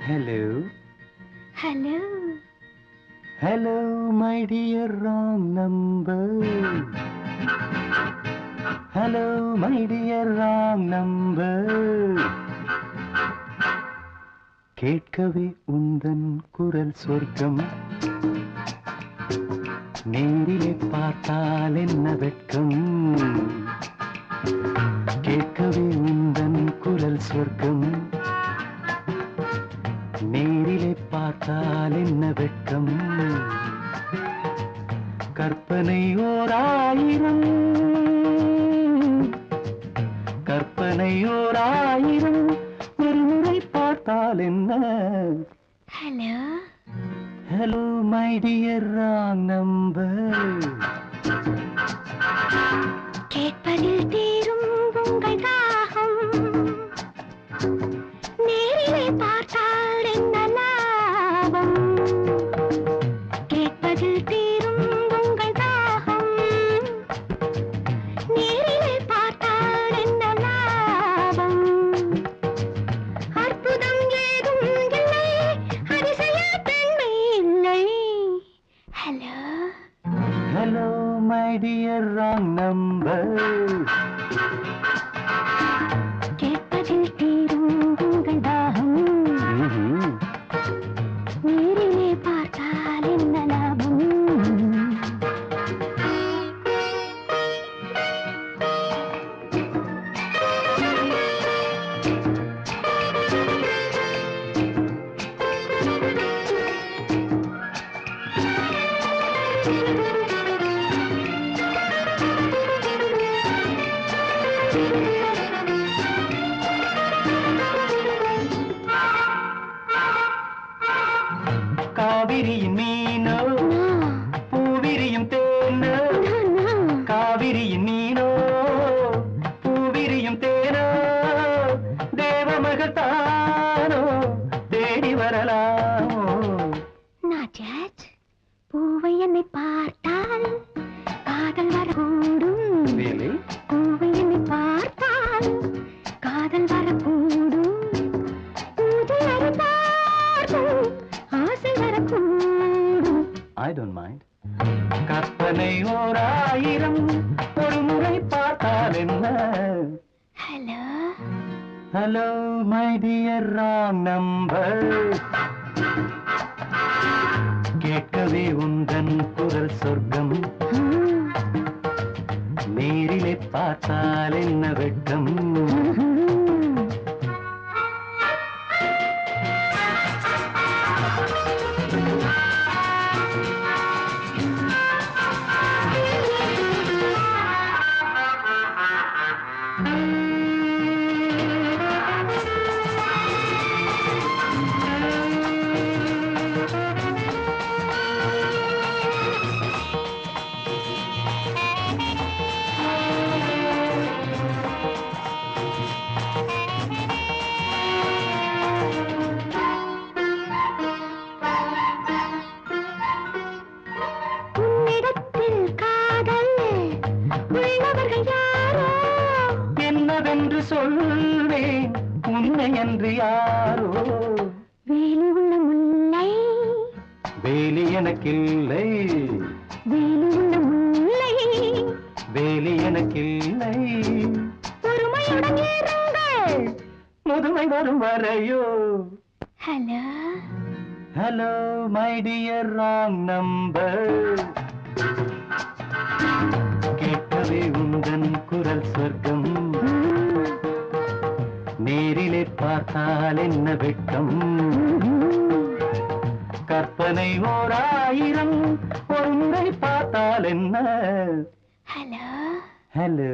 Hello. Hello Hello, my dear wrong number. Hello, my dear wrong number. கேட்கவே உந்தன் குரல் சொர்க்கம் நேரிலே பார்த்தால் என்ன வெட்கம் கேட்கவே உந்தன் குரல் சொர்க்கம் பார்த்தால் என்ன வெட்கம்? கற்பனை ஓர் ஆயிரம் கற்பனை ஓர் ஆயிரம் ஒரு முறை பார்த்தால் என்ன? Hello? Hello my dear wrong number. கேட்பதில் தீரும் உங்கள் மை டியர் ராங் நம்பர் காவிரியின் மீனோ பூவிரியும் தேனோ காவிரியின் மீனோ பூவிரியும் தேனோ தேவமகள் தானோ தேடி வரலாமோ? நாஜாஜ் பூவை என்னை பார்த்தா கற்பனை ஓர் ஆயிரம் ஒரு முறை பார்த்தால் என்ன? Hello? Hello my dear wrong number. கேட்கவே உந்தன் குரல் சொர்க்கம். நேரிலே பார்த்தால் என்ன வெட்கம் உன்னிடத்தில் உன்னை என்று யாரோ? வேலி உள்ள முல்லை. வேலி எனக்கில்லை. வேலி உள்ள முல்லை. வேலி எனக்கில்லை. பொறுமையுடன் இருங்கள் முதுமை வரும் வரையோ hello? Hello my dear wrong number. கேட்கவே உந்தன் குரல் சொர்க்கம் பார்த்தால் என்ன வெட்கம்? கற்பனை ஓர் ஆயிரம் ஒரு முறை பார்த்தால் என்ன? Hello hello